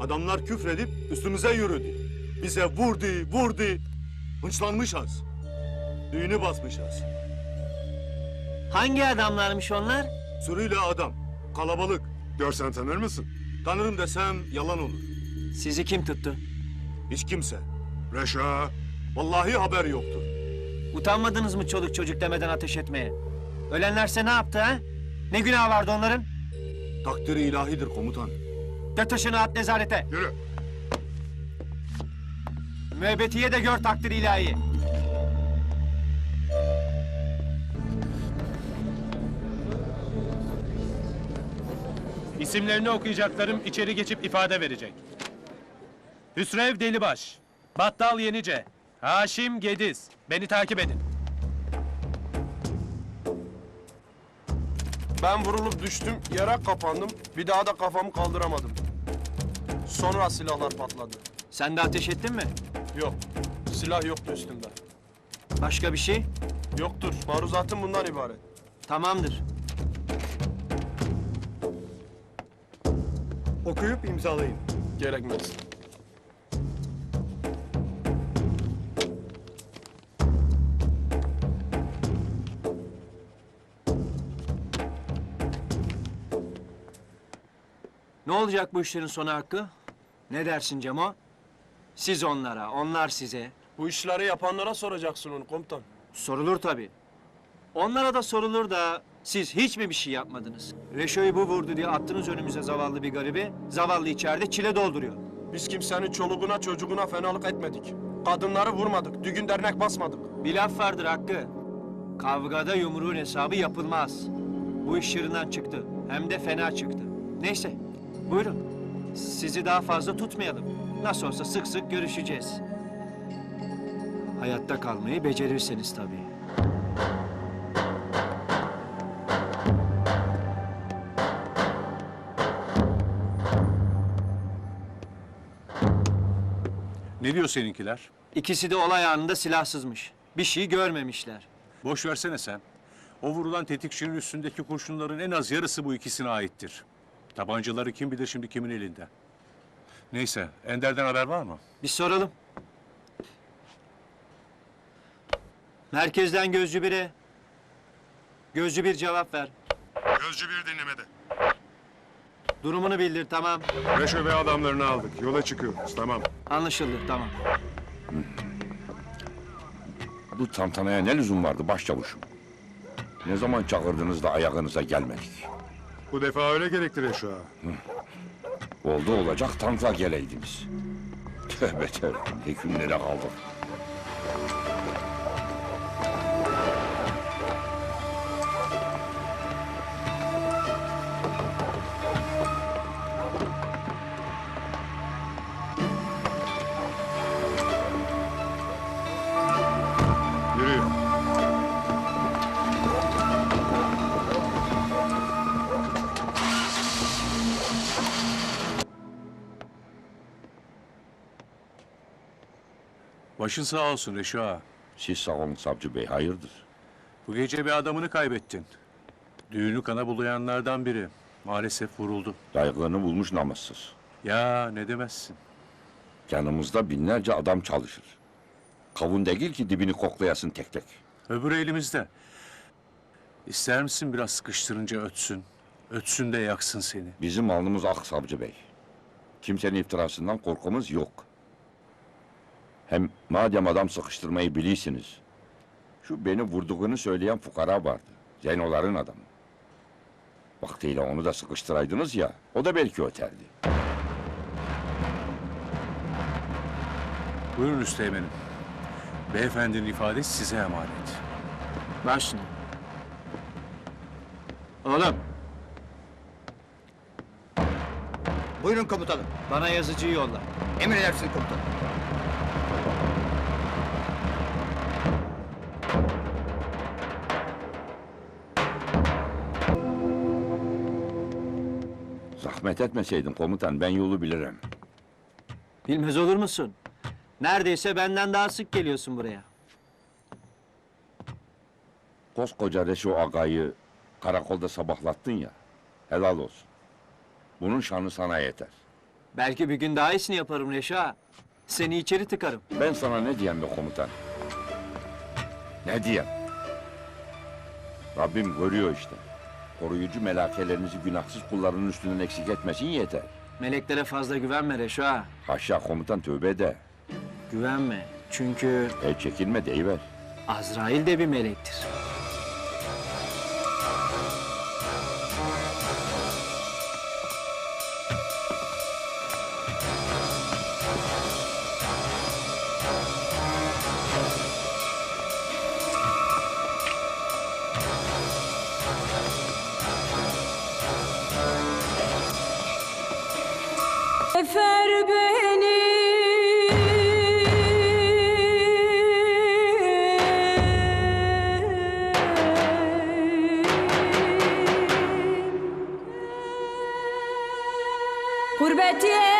Adamlar küfredip üstümüze yürüdü. Bize vurdu, vurdu. Hınçlanmışız. Düğünü basmışız. Hangi adamlarmış onlar? Sürüyle adam. Kalabalık. Görsen tanır mısın? Tanırım desem yalan olur. Sizi kim tuttu? Hiç kimse. Reşa. Vallahi haber yoktur. Utanmadınız mı çoluk çocuk demeden ateş etmeye? Ölenlerse ne yaptı ha? Ne günah vardı onların? Takdiri ilahidir komutan. De taşını at nezarete. Yürü. Müebbetiye de gör takdir ilahi. İsimlerini okuyacaklarım içeri geçip ifade verecek. Hüsrev Delibaş, Battal Yenice, Haşim Gediz. Beni takip edin. Ben vurulup düştüm, yere kapandım. Bir daha da kafamı kaldıramadım. Sonra silahlar patladı. Sen de ateş ettin mi? Yok, silah yoktu üstümde. Başka bir şey? Yoktur, maruzatım bundan ibaret. Tamamdır. Okuyup imzalayın. Gerekmez. Ne olacak bu işlerin sonu Hakkı? Ne dersin Cemo? Siz onlara, onlar size. Bu işleri yapanlara soracaksın onu komutan. Sorulur tabii. Onlara da sorulur da siz hiç mi bir şey yapmadınız? Reşo'yu bu vurdu diye attınız önümüze zavallı bir garibi. Zavallı içeride çile dolduruyor. Biz kimsenin çoluğuna çocuğuna fenalık etmedik. Kadınları vurmadık, düğün dernek basmadık. Bir laf vardır Hakkı. Kavgada yumruğun hesabı yapılmaz. Bu iş yerinden çıktı. Hem de fena çıktı. Neyse, buyurun. Sizi daha fazla tutmayalım. Nasıl olsa sık sık görüşeceğiz. Hayatta kalmayı becerirseniz tabii. Ne diyor seninkiler? İkisi de olay anında silahsızmış. Bir şey görmemişler. Boş versene sen. O vurulan tetikçinin üstündeki kurşunların en az yarısı bu ikisine aittir. Tabancaları kim bilir şimdi kimin elinde. Neyse, Ender'den haber var mı? Bir soralım. Merkezden gözcü biri. Gözcü bir cevap ver. Gözcü bir dinlemede. Durumunu bildir tamam. Reşo ve adamlarını aldık. Yola çıkıyoruz. Tamam. Anlaşıldı tamam. Bu tantanaya ne lüzum vardı başçavuşum? Ne zaman çağırdınız da ayağınıza gelmedik? Bu defa öyle gerekti Reşo. Oldu olacak tanka geleydiniz. Tövbe tövbe ne günlere kaldık. Başın sağ olsun Reşo ağa. Siz sağ olun savcı bey hayırdır? Bu gece bir adamını kaybettin. Düğünü kana bulayanlardan biri. Maalesef vuruldu. Layıklığını bulmuş namussuz. Ya ne demezsin. Yanımızda binlerce adam çalışır. Kavun değil ki dibini koklayasın tek tek. Öbürü elimizde. İster misin biraz sıkıştırınca ötsün? Ötsün de yaksın seni. Bizim alnımız ak savcı bey. Kimsenin iftirasından korkumuz yok. Hem madem adam sıkıştırmayı bilirsiniz. Şu beni vurduğunu söyleyen fukara vardı. Zeynoların adamı. Vaktiyle onu da sıkıştıraydınız ya, o da belki öterdi. Buyurun Üsteğmen'im. Beyefendinin ifadesi size emanet. Başla. Oğlum Buyurun komutanım. bana yazıcıyı yolla. Emredersiniz komutanım. Zahmet etmeseydin komutan, ben yolu bilirim. Bilmez olur musun? Neredeyse benden daha sık geliyorsun buraya. Koskoca Reşo Aga'yı karakolda sabahlattın ya, helal olsun. Bunun şanı sana yeter. Belki bir gün daha iyisini yaparım Reşa. Seni içeri tıkarım. Ben sana ne diyeyim be komutan? Ne diyeyim? Rabbim görüyor işte. Koruyucu melakelerinizi günahsız kullarının üstünden eksik etmesin yeter. Meleklere fazla güvenme Reşa. Haşa komutan tövbe de. Güvenme. Çünkü El çekinme deyiver. Azrail de bir melektir. Efer beni. Gurbet